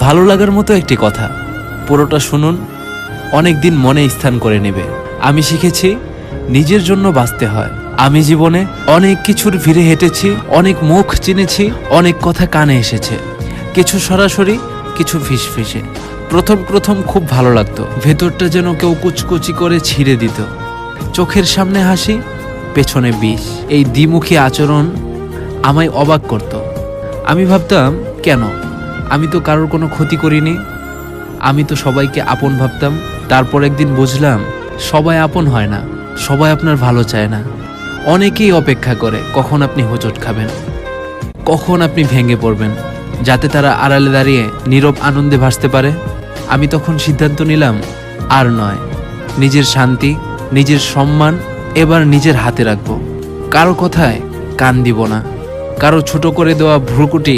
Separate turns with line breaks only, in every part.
ভালো লাগার মতো একটি কথা। পুরোটা শুনুন অনেক দিন মনে স্থান করে নেবে। আমি শিখেছি, নিজের জন্য বাঁচতে হয়। আমি জীবনে অনেক কিছুর ভিড়ে হেঁটেছি, অনেক মুখ চিনেছি, অনেক কথা কানে এসেছে। কিছু সরাসরি, কিছু ফিসফিসে। প্রথম প্রথম খুব ভালো লাগতো। ভেতরটা যেন কেউ কুচকুচি করে ছিঁড়ে দিত। চোখের সামনে হাসি, পেছনে বিষ। এই দ্বিমুখী আচরণ আমায় অবাক করত। আমি ভাবতাম, কেন? আমি তো কারোর কোনো ক্ষতি করিনি। আমি তো সবাইকে আপন ভাবতাম। তারপর একদিন বুঝলাম, সবাই আপন হয় না, সবাই আপনার ভালো চায় না। অনেকেই অপেক্ষা করে, কখন আপনি হোঁচট খাবেন, কখন আপনি ভেঙে পড়বেন, যাতে তারা আড়ালে দাঁড়িয়ে নীরব আনন্দে ভাসতে পারে। আমি তখন সিদ্ধান্ত নিলাম, আর নয়, নিজের শান্তি, নিজের সম্মান এবার নিজের হাতে রাখব। কারও কথায় কান দিব না, কারও ছোট করে দেওয়া ভ্রুকুটি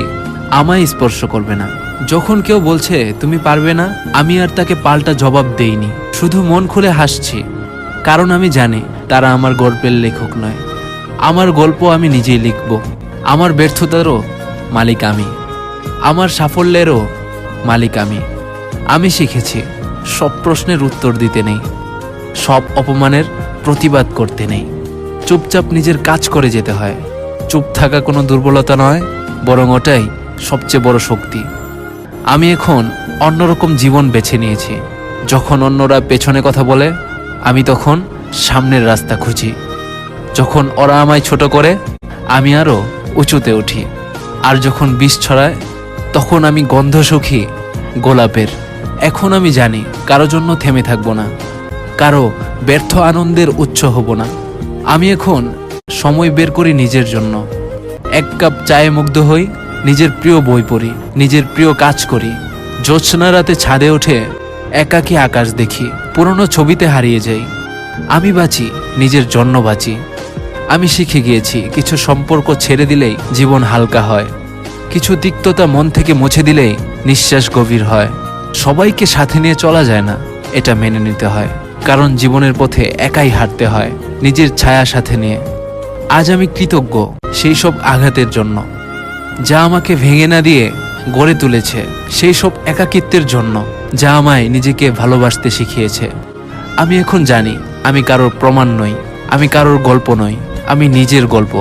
আমায় স্পর্শ করবে না। যখন কেউ বলছে, তুমি পারবে না, আমি আর তাকে পাল্টা জবাব দেইনি। শুধু মন খুলে হাসছি, কারণ আমি জানি তারা আমার গল্পের লেখক নয়। আমার গল্প আমি নিজেই লিখব। আমার ব্যর্থতারও মালিক আমি। আমার সাফল্যেরও মালিক আমি। আমি শিখেছি, সব প্রশ্নের উত্তর দিতে নেই। সব অপমানের প্রতিবাদ করতে নেই। চুপচাপ নিজের কাজ করে যেতে হয়। চুপ থাকা কোনো দুর্বলতা নয়, বরং ওটাই সবচেয়ে বড় শক্তি। আমি এখন অন্যরকম জীবন বেছে নিয়েছি। যখন অন্যরা পেছনে কথা বলে, আমি তখন সামনের রাস্তা খুঁজি। যখন ওরা আমায় ছোট করে, আমি আরও উঁচুতে উঠি। আর যখন বিষ ছড়ায়, তখন আমি গন্ধ সুখী গোলাপের। এখন আমি জানি কারও জন্য থেমে থাকব না। কারও ব্যর্থ আনন্দের উচ্চ হব না। আমি এখন সময় বের করি নিজের জন্য। এক কাপ চায়ে মুগ্ধ হই নিজের প্রিয় বই পড়ি, নিজের প্রিয় কাজ করি। জ্যোৎস্না রাতে ছাদে ওঠে একাকী আকাশ দেখি, পুরনো ছবিতে হারিয়ে যাই। আমি বাঁচি, নিজের জন্য বাঁচি। আমি শিখে গিয়েছি, কিছু সম্পর্ক ছেড়ে দিলেই জীবন হালকা হয়। কিছু তিক্ততা মন থেকে মুছে দিলেই নিঃশ্বাস গভীর হয়। সবাইকে সাথে নিয়ে চলা যায় না, এটা মেনে নিতে হয়। কারণ জীবনের পথে একাই হাঁটতে হয়, নিজের ছায়া সাথে নিয়ে। আজ আমি কৃতজ্ঞ সেই সব আঘাতের জন্য। যা আমাকে ভেঙে না দিয়ে গড়ে তুলেছে, সেই সব একাকিত্বের জন্য যা আমায় নিজেকে ভালোবাসতে শিখিয়েছে। আমি এখন জানি, আমি কারোর প্রমাণ নই, আমি কারোর গল্প নই, আমি নিজের গল্প।